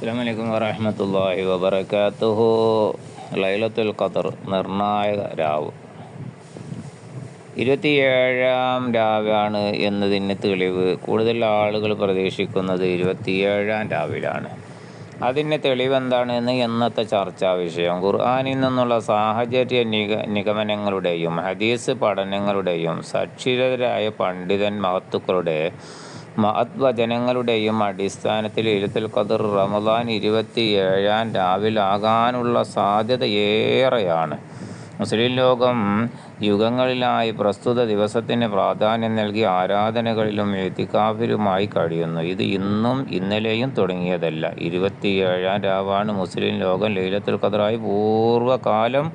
അസ്സാം വലൈക്കും വറഹമത്തല്ലാഹി വബർക്കാത്തുഹു ലൈലത്തുൽ ഖദർ നിർണായക രാവ്. ഇരുപത്തിയേഴാം രാവാണ് എന്നതിന് തെളിവ്. കൂടുതൽ ആളുകൾ പ്രതീക്ഷിക്കുന്നത് ഇരുപത്തിയേഴാം രാവിലാണ്. അതിന് തെളിവെന്താണ് എന്ന് എന്നത്തെ ചർച്ചാ വിഷയം. ഖുർആാനിൽ നിന്നുള്ള സാഹചര്യ നിഗ നിഗമനങ്ങളുടെയും ഹദീസ് പഠനങ്ങളുടെയും സക്ഷിതരായ പണ്ഡിതൻ മഹത്തുക്കളുടെ മഹത് ജനങ്ങളുടെയും അടിസ്ഥാനത്തിൽ ഇരുത്തൽ ഖദർ റമദാൻ ഇരുപത്തി ഏഴാം രാവിലാകാനുള്ള സാധ്യത ഏറെയാണ്. മുസ്ലിം ലോകം യുഗങ്ങളിലായി പ്രസ്തുത ദിവസത്തിന് പ്രാധാന്യം നൽകി ആരാധനകളിലും എത്തിക്കാഫിലുമായി കഴിയുന്നു. ഇത് ഇന്നും ഇന്നലെയും തുടങ്ങിയതല്ല. ഇരുപത്തിയേഴാം രാവാണ് മുസ്ലിം ലോകം ലൈലത്തുൽ ഖദറായി പൂർവകാലം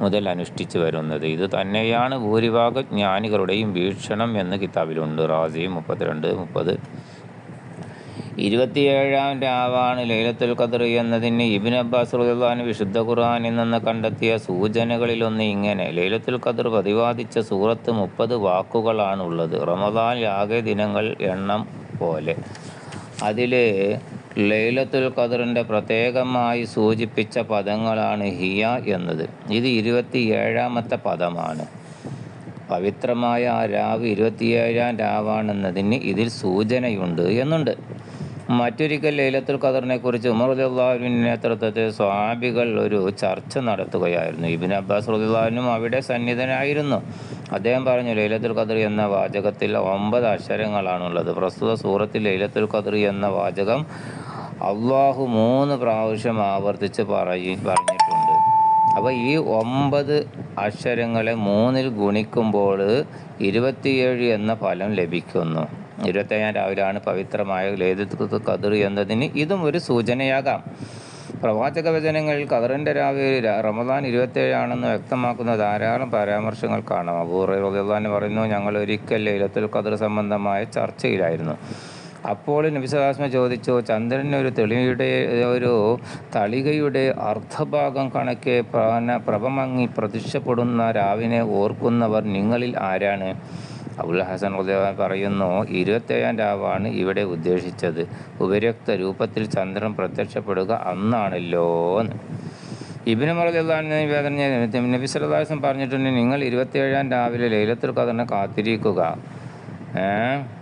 മുതൽ അനുഷ്ഠിച്ചു വരുന്നത്. ഇത് തന്നെയാണ് ഭൂരിഭാഗ ജ്ഞാനികളുടെയും വീക്ഷണം എന്ന് കിതാബിലുണ്ട്. റാസി മുപ്പത്തിരണ്ട് മുപ്പത്. ഇരുപത്തിയേഴാം രാവാണ് ലൈലത്തുൽ ഖദർ എന്നതിന് ഇബിൻ അബ്ബാസ് റുദാൻ വിശുദ്ധ ഖുർആാനിൽ നിന്ന് കണ്ടെത്തിയ സൂചനകളിലൊന്ന് ഇങ്ങനെ. ലൈലത്തുൽ ഖദർ പ്രതിപാദിച്ച സൂറത്ത് മുപ്പത് വാക്കുകളാണുള്ളത്. റമദാൻ ആകെ ദിനങ്ങൾ എണ്ണം പോലെ. അതിൽ ലൈലത്തുൽ ഖദറിന്റെ പ്രത്യേകമായി സൂചിപ്പിച്ച പദങ്ങളാണ് ഹിയ എന്നത്. ഇത് ഇരുപത്തിയേഴാമത്തെ പദമാണ്. പവിത്രമായ ആ രാവ് ഇരുപത്തിയേഴാം രാവാണെന്നതിന് ഇതിൽ സൂചനയുണ്ട് എന്നുണ്ട്. മറ്റൊരിക്കൽ ലൈലത്തുൽ ഖദറിനെ കുറിച്ച് ഉമർ റദിയുള്ളാഹുവിന്റെ നേതൃത്വത്തിൽ സ്വാബികൾ ഒരു ചർച്ച നടത്തുകയായിരുന്നു. ഇബിൻ അബ്ബാസ് റദിയുള്ളാഹുവിനും അവിടെ സന്നിധനായിരുന്നു. അദ്ദേഹം പറഞ്ഞു ലൈലത്തുൽ ഖദർ എന്ന വാചകത്തിൽ ഒമ്പത് അക്ഷരങ്ങളാണുള്ളത്. പ്രസ്തുത സൂറത്തിൽ ലൈലത്തുൽ ഖദർ എന്ന വാചകം അള്ളാഹു മൂന്ന് പ്രാവശ്യം ആവർത്തിച്ച് പറയി പറഞ്ഞിട്ടുണ്ട്. അപ്പോൾ ഈ ഒമ്പത് അക്ഷരങ്ങളെ മൂന്നിൽ ഗുണിക്കുമ്പോൾ ഇരുപത്തിയേഴ് എന്ന ഫലം ലഭിക്കുന്നു. ഇരുപത്തയ്യാം രാവിലാണ് പവിത്രമായ ലേദത്ത് കതിർ എന്നതിന് ഇതും ഒരു സൂചനയാകാം. പ്രവാചക വചനങ്ങളിൽ കതിറിന്റെ രാവിലെ റമദാൻ ഇരുപത്തേഴാണെന്ന് വ്യക്തമാക്കുന്ന ധാരാളം പരാമർശങ്ങൾ കാണാം. അബൂർ റബിള്ളാൻ പറയുന്നു ഞങ്ങൾ ഒരിക്കൽ ലൈലത്തുൽ കതിർ സംബന്ധമായ ചർച്ചയിലായിരുന്നു. അപ്പോൾ നബിസദാസ്മ ചോദിച്ചു ചന്ദ്രൻ ഒരു തെളിയുടെ ഒരു തളികയുടെ അർദ്ധഭാഗം കണക്കെ പ്രഭമങ്ങി പ്രത്യക്ഷപ്പെടുന്ന രാവിനെ ഓർക്കുന്നവർ നിങ്ങളിൽ ആരാണ്? അബുൽ ഹസൻ ഉദയ പറയുന്നു ഇരുപത്തേഴാം രാവാണ് ഇവിടെ ഉദ്ദേശിച്ചത്. ഉപരോക്ത രൂപത്തിൽ ചന്ദ്രൻ പ്രത്യക്ഷപ്പെടുക അന്നാണല്ലോ എന്ന്. ഇബിന് മറുതാണ് വേദന നബി പറഞ്ഞിട്ടുണ്ട് നിങ്ങൾ ഇരുപത്തേഴാം രാവിലെ ലൈലത്തിൽ ഖദറിനെ കാത്തിരിക്കുക. ഏഹ്?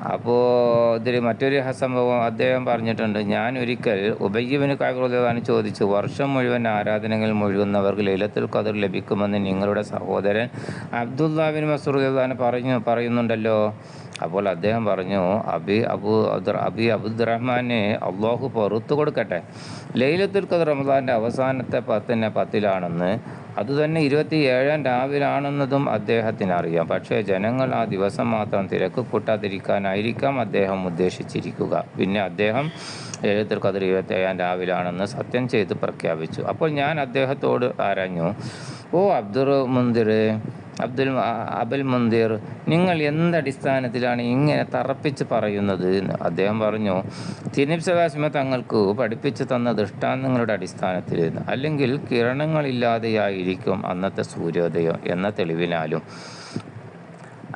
അപ്പോൾ ഇതിൽ മറ്റൊരു സംഭവം അദ്ദേഹം പറഞ്ഞിട്ടുണ്ട്. ഞാൻ ഒരിക്കൽ ഉബയ്യബിന് കാബിറുദ്ദാൻ ചോദിച്ചു വർഷം മുഴുവൻ ആരാധനകൾ മുഴുകുന്നവർക്ക് ലൈലത്തുൽ ഖദർ ലഭിക്കുമെന്ന് നിങ്ങളുടെ സഹോദരൻ അബ്ദുല്ലാബിൻ മസൂർദാന് പറഞ്ഞു പറയുന്നുണ്ടല്ലോ? അപ്പോൾ അദ്ദേഹം പറഞ്ഞു അബി അബു അബി അബുദ്റഹ്മാനെ അള്ളാഹു പുറത്തു കൊടുക്കട്ടെ. ലൈലത്തുൽ ഖദർ റമദാന്റെ അവസാനത്തെ പത്തിന് പത്തിലാണെന്ന് അതുതന്നെ ഇരുപത്തി ഏഴാം രാവിലാണെന്നതും അദ്ദേഹത്തിന് അറിയാം പക്ഷേ ജനങ്ങൾ ആ ദിവസം മാത്രം തിരക്ക് കൂട്ടാതിരിക്കാനായിരിക്കാം അദ്ദേഹം ഉദ്ദേശിച്ചിരിക്കുക. പിന്നെ അദ്ദേഹം എഴുത്തിൽ കതിർ ഇരുപത്തേഴാം രാവിലാണെന്ന് സത്യം ചെയ്ത് പ്രഖ്യാപിച്ചു. അപ്പോൾ ഞാൻ അദ്ദേഹത്തോട് ആരാഞ്ഞു? ഓ അബ്ദുർ മുന്തിർ അബ്ദുൽ അബുൽ മുന്തിർ നിങ്ങൾ എന്തടിസ്ഥാനത്തിലാണ് ഇങ്ങനെ തറപ്പിച്ച് പറയുന്നത് അദ്ദേഹം പറഞ്ഞു തിനിബ് സദാശിമ തങ്ങൾക്ക് പഠിപ്പിച്ചു തന്ന ദൃഷ്ടാന്തങ്ങളുടെ അടിസ്ഥാനത്തിൽ അല്ലെങ്കിൽ കിരണങ്ങളില്ലാതെയായിരിക്കും അന്നത്തെ സൂര്യോദയം എന്ന തെളിവിനാലും.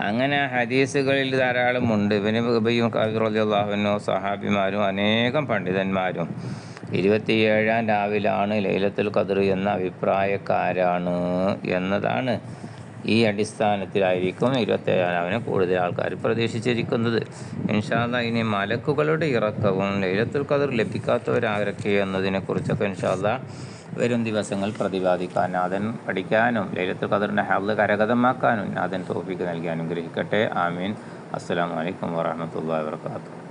അങ്ങനെ ഹദീസുകളിൽ ധാരാളമുണ്ട് ഇവന് ഉബയും കബിറുല്ലാഹുവിനോ സഹാബിമാരും അനേകം പണ്ഡിതന്മാരും. ഇരുപത്തിയേഴാം രാവിലാണ് ലൈലത്തുൽ ഖദർ എന്ന അഭിപ്രായക്കാരാണ് എന്നതാണ് ഈ അടിസ്ഥാനത്തിലായിരിക്കും ഇരുപത്തേഴാവിനെ കൂടുതൽ ആൾക്കാർ പ്രതീക്ഷിച്ചിരിക്കുന്നത്. ഇൻഷാല്ല ഇനി മലക്കുകളുടെ ഇറക്കവും ലൈലത്തുൽ ഖദർ ലഭിക്കാത്തവരാരൊക്കെ എന്നതിനെക്കുറിച്ചൊക്കെ ഇൻഷാല്ല വരും ദിവസങ്ങൾ പ്രതിപാദിക്കാൻ നാഥൻ പഠിക്കാനും ലൈലത്തുൽ ഖദറിന്റെ ഹാബ് കരഗതമാക്കാനും നാഥൻ തോപ്പിക്ക് നൽകി അനുഗ്രഹിക്കട്ടെ. ആമീൻ. അസ്സാം വലൈക്കും വാഹമത്തല്ലാ വാത്തു